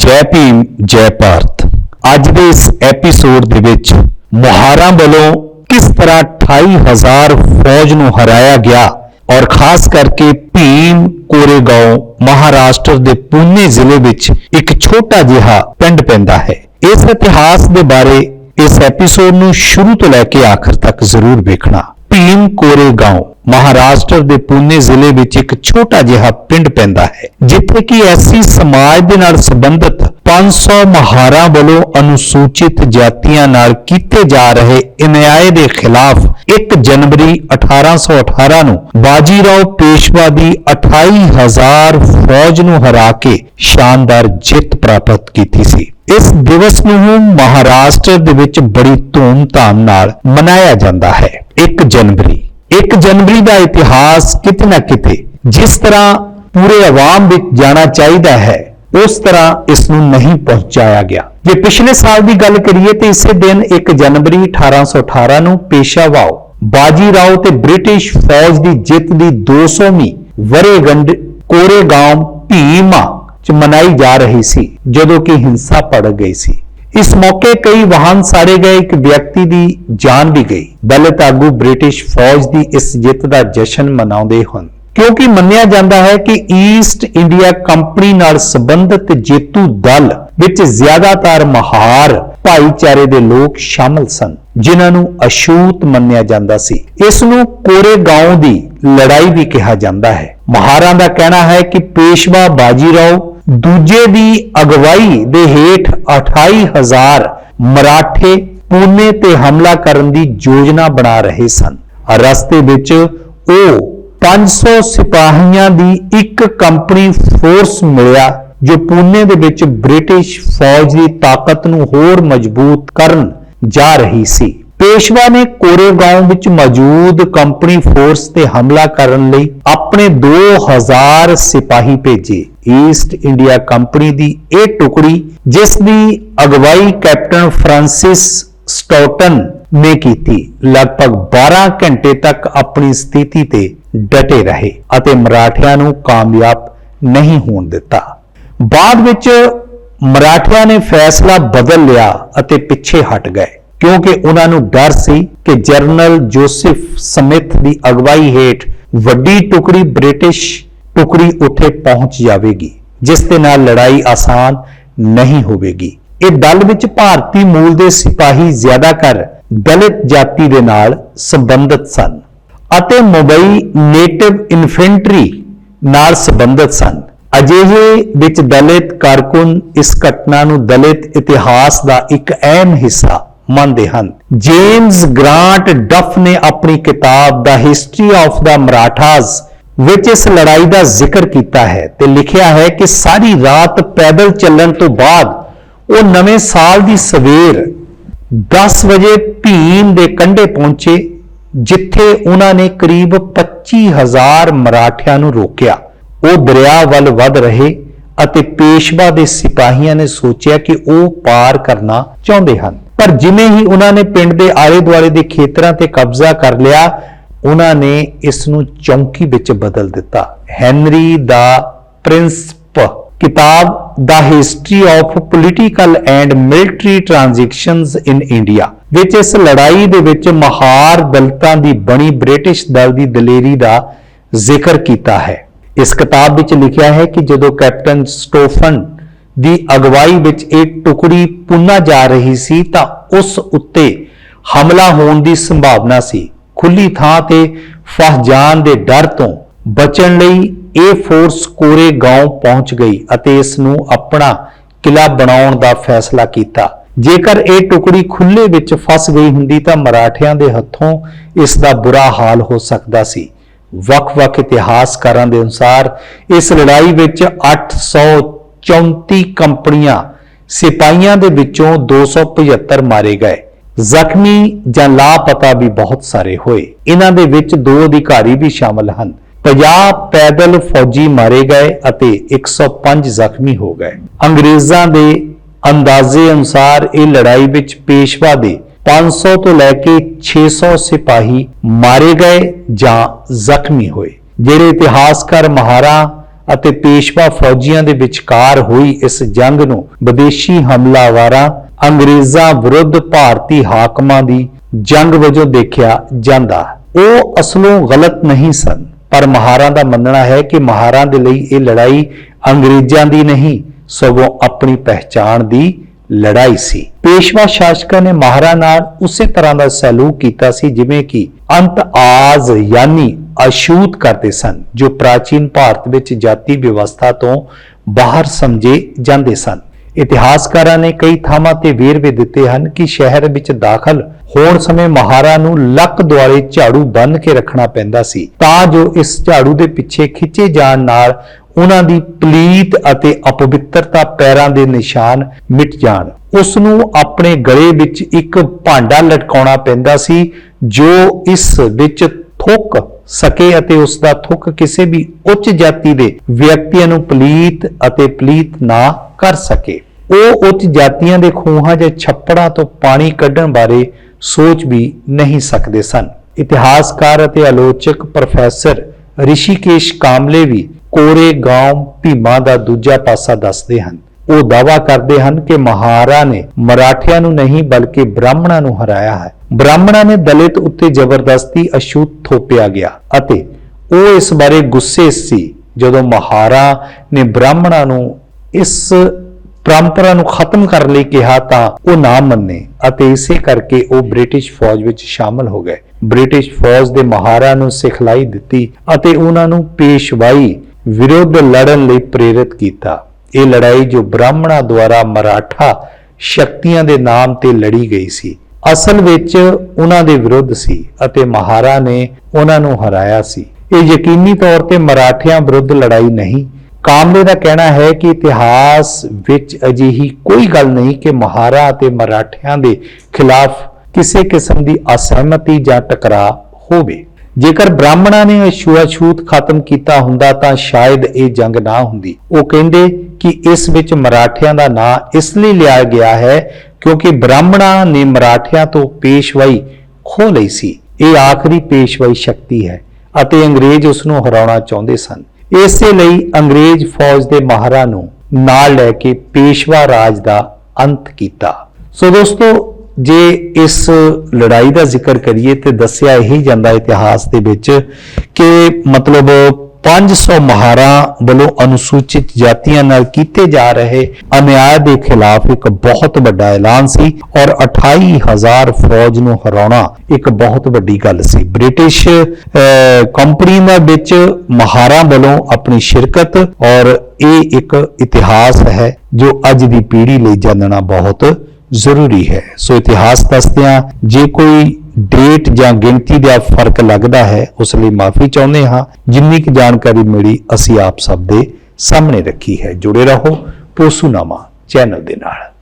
ਜੈ ਭੀਮ, ਜੈ ਭਾਰਤ। ਅੱਜ ਦੇ ਇਸ ਐਪੀਸੋਡ ਦੇ ਵਿੱਚ ਮੁਹਾਰਾਂ ਵੱਲੋਂ ਕਿਸ ਤਰ੍ਹਾਂ 28000 ਫੌਜ ਨੂੰ ਹਰਾਇਆ ਗਿਆ ਔਰ ਖਾਸ ਕਰਕੇ ਭੀਮ ਕੋਰੇਗਾਂਵ ਮਹਾਰਾਸ਼ਟਰ ਦੇ ਪੂਨੇ ਜ਼ਿਲ੍ਹੇ ਵਿੱਚ ਇੱਕ ਛੋਟਾ ਜਿਹਾ ਪਿੰਡ ਪੈਂਦਾ ਹੈ। ਇਸ ਇਤਿਹਾਸ ਦੇ ਬਾਰੇ ਇਸ ਐਪੀਸੋਡ ਨੂੰ ਸ਼ੁਰੂ ਤੋਂ ਲੈ ਕੇ ਆਖਰ ਤੱਕ ਜ਼ਰੂਰ ਵੇਖਣਾ। ਭੀਮ ਕੋਰੇ ਕੋਰੇਗਾਂਵ ਮਹਾਰਾਸ਼ਟਰ ਦੇ ਪੂਨੇ ਜ਼ਿਲ੍ਹੇ ਵਿੱਚ ਇੱਕ ਛੋਟਾ ਜਿਹਾ ਪਿੰਡ ਪੈਂਦਾ ਹੈ, ਜਿੱਥੇ ਕਿ ਐਸੀ ਸਮਾਜ ਦੇ ਨਾਲ ਸੰਬੰਧਿਤ 500 ਮਹਾਰਾਂ ਵੱਲੋਂ ਅਨੁਸੂਚਿਤ ਜਾਤੀਆਂ ਨਾਲ ਕੀਤੇ ਜਾ ਰਹੇ ਇਨਿਆਏ ਦੇ ਖਿਲਾਫ 1 ਜਨਵਰੀ 1818 ਨੂੰ ਬਾਜੀਰਾਓ ਪੇਸ਼ਵਾ ਦੀ 28000 ਫੌਜ ਨੂੰ ਹਰਾ ਕੇ ਸ਼ਾਨਦਾਰ ਜਿੱਤ ਪ੍ਰਾਪਤ ਕੀਤੀ ਸੀ। ਇਸ ਦਿਵਸ ਨੂੰ ਮਹਾਰਾਸ਼ਟਰ ਦੇ ਵਿੱਚ ਬੜੀ ਧੂਮ-ਧਾਮ ਨਾਲ ਮਨਾਇਆ ਜਾਂਦਾ ਹੈ। 1 ਜਨਵਰੀ 1 ਜਨਵਰੀ ਦਾ ਇਤਿਹਾਸ ਕਿਤੇ ਨਾ ਕਿਤੇ ਜਿਸ ਤਰ੍ਹਾਂ ਪੂਰੇ ਆਵਾਮ ਵਿੱਚ ਜਾਣਾ ਚਾਹੀਦਾ ਹੈ, ਉਸ ਤਰ੍ਹਾਂ ਇਸ ਨੂੰ ਨਹੀਂ ਪਹੁੰਚਾਇਆ ਗਿਆ। ਜੇ ਪਿਛਲੇ ਸਾਲ ਦੀ ਗੱਲ ਕਰੀਏ ਤੇ ਇਸੇ ਦਿਨ 1 ਜਨਵਰੀ 1818 ਨੂੰ ਪੇਸ਼ਾਵਾਓ ਬਾਜੀ ਰਾਓ ਤੇ ਬ੍ਰਿਟਿਸ਼ ਫੌਜ ਦੀ ਜਿੱਤ ਦੀ 200ਵੀਂ ਵਰੇਗੰਢ ਕੋਰੇਗਾਂਵ ਭੀਮਾ ਚ ਮਨਾਈ ਜਾ ਰਹੀ ਸੀ, ਜਦੋਂ ਕਿ ਹਿੰਸਾ ਭੜਕ ਗਈ ਸੀ। ਇਸ ਮੌਕੇ ਕਈ ਵਾਹਨ ਸਾੜੇ ਗਏ, ਇੱਕ ਵਿਅਕਤੀ ਦੀ ਜਾਨ ਵੀ ਗਈ। ਦਲਿਤ ਆਗੂ ਬ੍ਰਿਟਿਸ਼ ਫੌਜ ਦੀ ਇਸ ਜਿੱਤ ਦਾ ਜਸ਼ਨ ਮਨਾਉਂਦੇ ਹਨ। ਕਿਉਂਕਿ ਮੰਨਿਆ ਜਾਂਦਾ ਹੈ ਕਿ ਈਸਟ ਇੰਡੀਆ ਕੰਪਨੀ ਨਾਲ ਸੰਬੰਧਿਤ ਜੇਤੂ ਦਲ ਵਿੱਚ ਜ਼ਿਆਦਾਤਰ ਮਹਾਰ ਭਾਈਚਾਰੇ ਦੇ ਲੋਕ ਸ਼ਾਮਲ ਸਨ, ਜਿਨ੍ਹਾਂ ਨੂੰ ਅਸ਼ੂਤ ਮੰਨਿਆ ਜਾਂਦਾ ਸੀ। ਇਸ ਨੂੰ ਕੋਰੇਗਾਂਵ ਦੀ ਲੜਾਈ ਵੀ ਕਿਹਾ ਜਾਂਦਾ ਹੈ। ਮਹਾਰਾਂ ਦਾ ਕਹਿਣਾ ਹੈ ਕਿ ਪੇਸ਼ਵਾ ਬਾਜੀਰਾਓ ਦੂਜੇ ਦੀ ਅਗਵਾਈ ਦੇ ਹੇਠ 28000 ਮਰਾਠੇ ਪੂਨੇ ਤੇ ਹਮਲਾ ਕਰਨ ਦੀ ਯੋਜਨਾ ਬਣਾ ਰਹੇ ਸਨ। ਰਸਤੇ ਵਿੱਚ ਉਹ 500 ਸਿਪਾਹੀਆਂ ਦੀ ਇੱਕ ਕੰਪਨੀ ਫੋਰਸ ਮਿਲਿਆ, ਜੋ ਪੂਨੇ ਦੇ ਵਿੱਚ ਬ੍ਰਿਟਿਸ਼ ਫੌਜ ਦੀ ਤਾਕਤ ਨੂੰ ਹੋਰ ਮਜ਼ਬੂਤ ਕਰਨ ਜਾ ਰਹੀ ਸੀ। ਪੇਸ਼ਵਾ ਨੇ ਕੋਰੇਗਾਂਵ ਵਿੱਚ ਮੌਜੂਦ ਕੰਪਨੀ ਫੋਰਸ ਤੇ ਹਮਲਾ ਕਰਨ ਲਈ ਆਪਣੇ 2000 ਸਿਪਾਹੀ ਭੇਜੇ। ਈਸਟ ਇੰਡੀਆ ਕੰਪਨੀ ਦੀ ਇਹ ਟੁਕੜੀ, ਜਿਸ ਦੀ ਅਗਵਾਈ ਕੈਪਟਨ ਫ੍ਰਾਂਸਿਸ ਸਟੋਟਨ ਨੇ ਕੀਤੀ, ਲਗਭਗ 12 ਘੰਟੇ ਤੱਕ ਆਪਣੀ ਸਥਿਤੀ ਤੇ ਡਟੇ ਰਹੇ ਅਤੇ ਮਰਾਠਿਆਂ ਨੂੰ ਕਾਮਯਾਬ ਨਹੀਂ ਹੋਣ ਦਿੱਤਾ। ਬਾਅਦ ਵਿੱਚ ਮਰਾਠਿਆਂ ਨੇ ਫੈਸਲਾ ਬਦਲ ਲਿਆ ਅਤੇ ਪਿੱਛੇ ਹਟ ਗਏ। ਕਿਉਂਕਿ ਉਹਨਾਂ ਨੂੰ ਡਰ ਸੀ ਕਿ ਜਨਰਲ ਜੋਸਫ ਸਮਿਥ ਦੀ ਅਗਵਾਈ ਹੇਠ ਵੱਡੀ ਟੁਕੜੀ ਬ੍ਰਿਟਿਸ਼ ਟੁਕੜੀ ਉੱਥੇ ਪਹੁੰਚ ਜਾਵੇਗੀ, ਜਿਸ ਦੇ ਨਾਲ ਲੜਾਈ ਆਸਾਨ ਨਹੀਂ ਹੋਵੇਗੀ। ਇਹ ਦਲ ਵਿੱਚ ਭਾਰਤੀ ਮੂਲ ਦੇ ਸਿਪਾਹੀ ਜ਼ਿਆਦਾਤਰ ਦਲਿਤ ਜਾਤੀ ਦੇ ਨਾਲ ਸੰਬੰਧਿਤ ਸਨ ਅਤੇ ਮੁੰਬਈ ਨੇਟਿਵ ਇਨਫੈਂਟਰੀ ਨਾਲ ਸੰਬੰਧਿਤ ਸਨ। ਅਜਿਹੇ ਵਿੱਚ ਦਲਿਤ ਕਾਰਕੁਨ ਇਸ ਘਟਨਾ ਨੂੰ ਦਲਿਤ ਇਤਿਹਾਸ ਦਾ ਇੱਕ ਅਹਿਮ ਹਿੱਸਾ ਮੰਨਦੇ ਹਨ। ਜੇਮਸ ਗ੍ਰਾਂਟ ਡਫ ਨੇ ਆਪਣੀ ਕਿਤਾਬ ਦਾ ਹਿਸਟਰੀ ਆਫ ਦਾ ਮਰਾਠਾਜ਼, ਵਿੱਚ ਇਸ ਲੜਾਈ ਦਾ ਜ਼ਿਕਰ ਕੀਤਾ ਹੈ ਤੇ ਲਿਖਿਆ ਹੈ ਕਿ ਸਾਰੀ ਰਾਤ ਪੈਦਲ ਚੱਲਣ ਤੋਂ ਬਾਅਦ ਉਹ ਨਵੇਂ ਸਾਲ ਦੀ ਸਵੇਰ 10 ਵਜੇ ਭੀਮ ਦੇ ਕੰਢੇ ਪਹੁੰਚੇ, ਜਿੱਥੇ ਉਹਨਾਂ ਨੇ ਕਰੀਬ 25000 ਮਰਾਠਿਆਂ ਨੂੰ ਰੋਕਿਆ। ਉਹ ਦਰਿਆ ਵੱਲ ਵੱਧ ਰਹੇ ਅਤੇ ਪੇਸ਼ਵਾ ਦੇ ਸਿਪਾਹੀਆਂ ਨੇ ਸੋਚਿਆ ਕਿ ਉਹ ਪਾਰ ਕਰਨਾ ਚਾਹੁੰਦੇ ਹਨ। ਪਰ ਜਿਵੇਂ ਹੀ ਉਹਨਾਂ ਨੇ ਪਿੰਡ ਦੇ ਆਲੇ-ਦੁਆਲੇ ਦੇ ਖੇਤਰਾਂ ਤੇ ਕਬਜ਼ਾ ਕਰ ਲਿਆ, ਉਹਨਾਂ ਨੇ ਇਸ ਨੂੰ ਚੌਂਕੀ ਵਿੱਚ ਬਦਲ ਦਿੱਤਾ। ਹੈਨਰੀ ਦਾ ਪ੍ਰਿੰਸਪ ਕਿਤਾਬ ਦਾ history of political and military transactions in India, ਵਿੱਚ ਇਸ ਲੜਾਈ ਦੇ ਵਿੱਚ ਮਹਾਰ ਦਲਤਾਂ ਦੀ ਬਣੀ ਬ੍ਰਿਟਿਸ਼ ਦਲ ਦੀ ਦਲੇਰੀ ਦਾ ਜ਼ਿਕਰ ਕੀਤਾ ਹੈ। ਇਸ ਕਿਤਾਬ ਵਿੱਚ ਲਿਖਿਆ ਹੈ ਕਿ ਜਦੋਂ ਕੈਪਟਨ ਸਟੋਫਨ ਦੀ ਅਗਵਾਈ ਵਿੱਚ ਇਹ ਟੁਕੜੀ ਪੁੰਨਾ ਜਾ ਰਹੀ ਸੀ ਤਾਂ ਉਸ ਉੱਤੇ ਹਮਲਾ ਹੋਣ ਦੀ ਸੰਭਾਵਨਾ ਸੀ। ਖੁੱਲੀ ਥਾਂ ਤੇ ਫਸ ਜਾਣ ਦੇ ਡਰ ਤੋਂ ਬਚਣ ਲਈ ਇਹ ਫੋਰਸ ਕੋਰੇ ਕੋਰੇਗਾਂਵ ਪਹੁੰਚ ਗਈ ਅਤੇ ਇਸ ਨੂੰ ਆਪਣਾ ਕਿਲਾ ਬਣਾਉਣ ਦਾ ਫੈਸਲਾ ਕੀਤਾ। ਜੇਕਰ ਇਹ ਟੁਕੜੀ ਖੁੱਲੇ ਵਿੱਚ ਫਸ ਗਈ ਹੁੰਦੀ ਤਾਂ ਮਰਾਠਿਆਂ ਦੇ ਹੱਥੋਂ ਇਸ ਦਾ ਬੁਰਾ ਹਾਲ ਹੋ ਸਕਦਾ ਸੀ। ਵੱਖ-ਵੱਖ ਇਤਿਹਾਸਕਾਰਾਂ ਦੇ ਅਨੁਸਾਰ ਇਸ ਲੜਾਈ ਵਿੱਚ 834 ਕੰਪਨੀਆਂ ਸਿਪਾਹੀਆਂ ਦੇ ਵਿੱਚੋਂ 275 ਮਾਰੇ ਗਏ। ਜ਼ਖਮੀ ਜਾਂ ਲਾਪਤਾ ਵੀ ਬਹੁਤ ਸਾਰੇ ਹੋਏ। ਇਹਨਾਂ ਦੇ ਵਿੱਚ ਦੋ ਅਧਿਕਾਰੀ ਵੀ ਸ਼ਾਮਲ ਹਨ। 50 ਪੈਦਲ ਫੌਜੀ ਮਾਰੇ ਗਏ ਅਤੇ 105 ਜ਼ਖਮੀ ਹੋ ਗਏ। ਅੰਗਰੇਜ਼ਾਂ ਦੇ ਅੰਦਾਜ਼ੇ ਅਨੁਸਾਰ ਇਹ ਲੜਾਈ ਵਿੱਚ ਪੇਸ਼ਵਾ ਦੇ 500 ਤੋਂ ਲੈ ਕੇ 600 ਸਿਪਾਹੀ ਮਾਰੇ ਗਏ ਜਾਂ ਜ਼ਖਮੀ ਹੋਏ। ਜਿਹੜੇ ਇਤਿਹਾਸਕਾਰ ਮਹਾਰਾ ਅਤੇ ਪੇਸ਼ਵਾ ਫੌਜੀਆਂ ਦੇ ਵਿਚਕਾਰ ਹੋਈ ਇਸ ਜੰਗ ਨੂੰ ਵਿਦੇਸ਼ੀ ਹਮਲਾਵਰਾਂ, ਅੰਗਰੇਜ਼ਾਂ ਵਿਰੁੱਧ ਭਾਰਤੀ ਹਾਕਮਾਂ ਦੀ ਜੰਗ ਵਜੋਂ ਦੇਖਿਆ ਜਾਂਦਾ ਉਹ ਅਸਲੋਂ ਗਲਤ ਨਹੀਂ ਸਨ, ਪਰ ਮਹਾਰਾਂ ਦਾ ਮੰਨਣਾ ਹੈ ਕਿ ਮਹਾਰਾਂ ਦੇ ਲਈ ਇਹ ਲੜਾਈ ਅੰਗਰੇਜ਼ਾਂ ਦੀ ਨਹੀਂ, ਸਗੋਂ ਆਪਣੀ ਪਹਿਚਾਣ ਦੀ ਲੜਾਈ ਸੀ। ਪੇਸ਼ਵਾ ਸ਼ਾਸਕਾਂ ਨੇ ਮਹਾਰਾਂ ਨਾਲ ਉਸੇ ਤਰ੍ਹਾਂ ਦਾ ਸਲੂਕ ਕੀਤਾ ਸੀ, ਜਿਵੇਂ ਕਿ ਅੰਤ ਆਜ਼ ਯਾਨੀ ਅਸ਼ੂਤ ਕਰਦੇ ਸਨ, ਜੋ ਪ੍ਰਾਚੀਨ ਭਾਰਤ ਵਿੱਚ ਜਾਤੀ ਵਿਵਸਥਾ ਤੋਂ ਬਾਹਰ ਸਮਝੇ ਜਾਂਦੇ ਸਨ। ਇਤਿਹਾਸਕਾਰਾਂ ਨੇ ਕਈ ਥਾਵਾਂ ਤੇ ਵੇਰਵੇ ਦਿੱਤੇ ਹਨ ਕਿ ਸ਼ਹਿਰ ਵਿੱਚ ਦਾਖਲ ਹੋਣ ਸਮੇਂ ਮਹਾਰਾ ਨੂੰ ਲੱਕ ਦੁਆਲੇ ਝਾੜੂ ਬੰਨ ਕੇ ਰੱਖਣਾ ਪੈਂਦਾ ਸੀ, ਤਾਂ ਜੋ ਇਸ ਝਾੜੂ ਦੇ ਪਿੱਛੇ ਖਿੱਚੇ ਜਾਣ ਨਾਲ ਉਹਨਾਂ ਦੀ ਪਲੀਤ ਅਤੇ ਅਪਵਿੱਤਰਤਾ ਪੈਰਾਂ ਦੇ ਨਿਸ਼ਾਨ ਮਿਟ ਜਾਣ। ਉਸ ਨੂੰ ਆਪਣੇ ਗਲੇ ਵਿੱਚ ਇੱਕ ਭਾਂਡਾ ਲਟਕਾਉਣਾ ਪੈਂਦਾ ਸੀ, ਜੋ ਇਸ ਵਿੱਚ ਥੁੱਕ ਸਕੇ ਅਤੇ ਉਸ ਦਾ ਥੁੱਕ ਕਿਸੇ ਵੀ ਉੱਚ ਜਾਤੀ ਦੇ ਵਿਅਕਤੀਆਂ ਨੂੰ ਪਲੀਤ ਅਤੇ ਪਲੀਤ ਨਾ ਕਰ ਸਕੇ। ਉਹ ਉੱਚ ਜਾਤੀਆਂ ਦੇ ਖੂਹਾਂ ਜਾਂ ਛੱਪੜਾਂ ਤੋਂ ਪਾਣੀ ਕੱਢਣ ਬਾਰੇ ਸੋਚ ਵੀ ਨਹੀਂ ਸਕਦੇ ਸਨ। ਇਤਿਹਾਸਕਾਰ ਅਤੇ ਆਲੋਚਕ ਪ੍ਰੋਫੈਸਰ ਰਿਸ਼ੀਕੇਸ਼ ਕਾਮਲੇ ਵੀ ਕੋਰੇ ਗਾਉਂ ਭੀਮਾ ਦਾ ਦੂਜਾ ਪਾਸਾ ਦੱਸਦੇ ਹਨ। ਉਹ ਦਾਵਾ ਕਰਦੇ ਹਨ ਕਿ ਮਹਾਰਾ ਨੇ ਮਰਾਠਿਆਂ ਨੂੰ ਨਹੀਂ ਬਲਕਿ ਬ੍ਰਾਹਮਣਾਂ ਨੂੰ ਹਰਾਇਆ ਹੈ। ਬ੍ਰਾਹਮਣਾਂ ਨੇ ਦਲਿਤ ਉੱਤੇ ਜ਼ਬਰਦਸਤੀ ਅਛੂਤ ਥੋਪਿਆ ਗਿਆ ਅਤੇ ਉਹ ਇਸ ਬਾਰੇ ਗੁੱਸੇ ਸੀ ਜਦੋਂ ਮਹਾਰਾ ਨੇ ਬ੍ਰਾਹਮਣਾਂ ਨੂੰ ਇਸ ਪਰੰਪਰਾ ਨੂੰ ਖਤਮ ਕਰਨ ਲਈ ਕਿਹਾ ਤਾਂ ਉਹ ਨਾ ਮੰਨੇ ਅਤੇ ਇਸੇ ਕਰਕੇ ਉਹ ਬ੍ਰਿਟਿਸ਼ ਫੌਜ ਵਿੱਚ ਸ਼ਾਮਲ ਹੋ ਗਏ। ਬ੍ਰਿਟਿਸ਼ ਫੌਜ ਦੇ ਮਹਾਰਾ ਨੂੰ ਸਿਖਲਾਈ ਦਿੱਤੀ ਅਤੇ ਉਹਨਾਂ ਨੂੰ ਪੇਸ਼ਵਾਈ ਵਿਰੁੱਧ ਲੜਨ ਲਈ ਪ੍ਰੇਰਿਤ ਕੀਤਾ। ਇਹ ਲੜਾਈ ਜੋ ਬ੍ਰਾਹਮਣਾਂ ਦੁਆਰਾ ਮਰਾਠਾ ਸ਼ਕਤੀਆਂ ਦੇ ਨਾਮ ਤੇ ਲੜੀ ਗਈ ਸੀ। ਅਸਲ ਵਿੱਚ ਉਹਨਾਂ ਦੇ ਵਿਰੁੱਧ ਸੀ ਅਤੇ ਮਹਾਰਾ ਨੇ ਉਹਨਾਂ ਨੂੰ ਹਰਾਇਆ ਸੀ। ਇਹ ਯਕੀਨੀ ਤੌਰ ਤੇ ਮਰਾਠਿਆਂ ਵਿਰੁੱਧ ਲੜਾਈ ਨਹੀਂ। ਕਾਮਲੇ ਦਾ ਕਹਿਣਾ ਹੈ ਕਿ ਇਤਿਹਾਸ ਵਿੱਚ ਅਜਿਹੀ ਕੋਈ ਗੱਲ ਨਹੀਂ ਕਿ ਮਹਾਰਾ ਅਤੇ ਮਰਾਠਿਆਂ ਦੇ ਖਿਲਾਫ ਕਿਸੇ ਕਿਸਮ ਦੀ ਅਸਹਿਮਤੀ ਜਾਂ ਟਕਰਾਅ ਹੋਵੇ। ਜੇਕਰ ਬ੍ਰਾਹਮਣਾਂ ਨੇ ਅਛੂਤ ਖਤਮ ਕੀਤਾ ਹੁੰਦਾ ਤਾਂ ਸ਼ਾਇਦ ਇਹ ਜੰਗ ਨਾ ਹੁੰਦੀ। ਉਹ ਕਹਿੰਦੇ ਕਿ ਇਸ ਵਿੱਚ ਮਰਾਠਿਆਂ ਦਾ ਨਾਂ ਇਸ ਲਈ ਲਿਆ ਗਿਆ ਹੈ ਕਿਉਂਕਿ ਬ੍ਰਾਹਮਣਾਂ ਨੇ ਮਰਾਠਿਆਂ ਤੋਂ ਪੇਸ਼ਵਾਈ ਖੋ ਲਈ ਸੀ। ਇਹ ਆਖਰੀ ਪੇਸ਼ਵਾਈ ਸ਼ਕਤੀ ਹੈ ਅਤੇ ਅੰਗਰੇਜ਼ ਉਸ ਨੂੰ ਹਰਾਉਣਾ ਚਾਹੁੰਦੇ ਸਨ। ਇਸੇ ਲਈ ਅੰਗਰੇਜ਼ ਫੌਜ ਦੇ ਮਹਾਰਾਂ ਨੂੰ ਨਾਲ ਲੈ ਕੇ ਪੇਸ਼ਵਾ ਰਾਜ ਦਾ ਅੰਤ ਕੀਤਾ। ਸੋ ਦੋਸਤੋ ਜੇ ਇਸ ਲੜਾਈ ਦਾ ਜ਼ਿਕਰ ਕਰੀਏ ਤੇ ਦੱਸਿਆ ਇਹੀ ਜਾਂਦਾ ਇਤਿਹਾਸ ਦੇ ਵਿੱਚ ਕਿ ਮਤਲਬ 500 ਮਹਾਰਾਂ ਵੱਲੋਂ ਅਨੁਸੂਚਿਤ ਜਾਤੀਆਂ ਨਾਲ ਕੀਤੇ ਜਾ ਰਹੇ ਅਨਿਆਇ ਦੇ ਖਿਲਾਫ ਇੱਕ ਬਹੁਤ ਵੱਡਾ ਐਲਾਨ ਸੀ ਔਰ 28000 ਫੌਜ ਨੂੰ ਹਰਾਉਣਾ ਇੱਕ ਬਹੁਤ ਵੱਡੀ ਗੱਲ ਸੀ। ਬ੍ਰਿਟਿਸ਼ ਕੰਪਨੀ ਦੇ ਵਿੱਚ ਮਹਾਰਾਂ ਵੱਲੋਂ ਆਪਣੀ ਸ਼ਿਰਕਤ ਔਰ ਇਹ ਇੱਕ ਇਤਿਹਾਸ ਹੈ ਜੋ ਅੱਜ ਦੀ ਪੀੜ੍ਹੀ ਲਈ ਜਾਣਨਾ ਬਹੁਤ ਜ਼ਰੂਰੀ ਹੈ। ਸੋ ਇਤਿਹਾਸ ਦੱਸਦਿਆਂ, ਜੇ ਕੋਈ ਡੇਟ ਜਾਂ ਗਿਣਤੀ ਦਾ ਫ਼ਰਕ ਲੱਗਦਾ ਹੈ, ਉਸ ਲਈ ਮਾਫੀ ਚਾਹੁੰਦੇ ਹਾਂ। ਜਿੰਨੀ ਕੁ ਜਾਣਕਾਰੀ ਮਿਲੀ, ਅਸੀਂ ਆਪ ਸਭ ਦੇ ਸਾਹਮਣੇ ਰੱਖੀ ਹੈ। ਜੁੜੇ ਰਹੋ ਪੋਸੂਨਾਮਾ ਚੈਨਲ ਦੇ ਨਾਲ।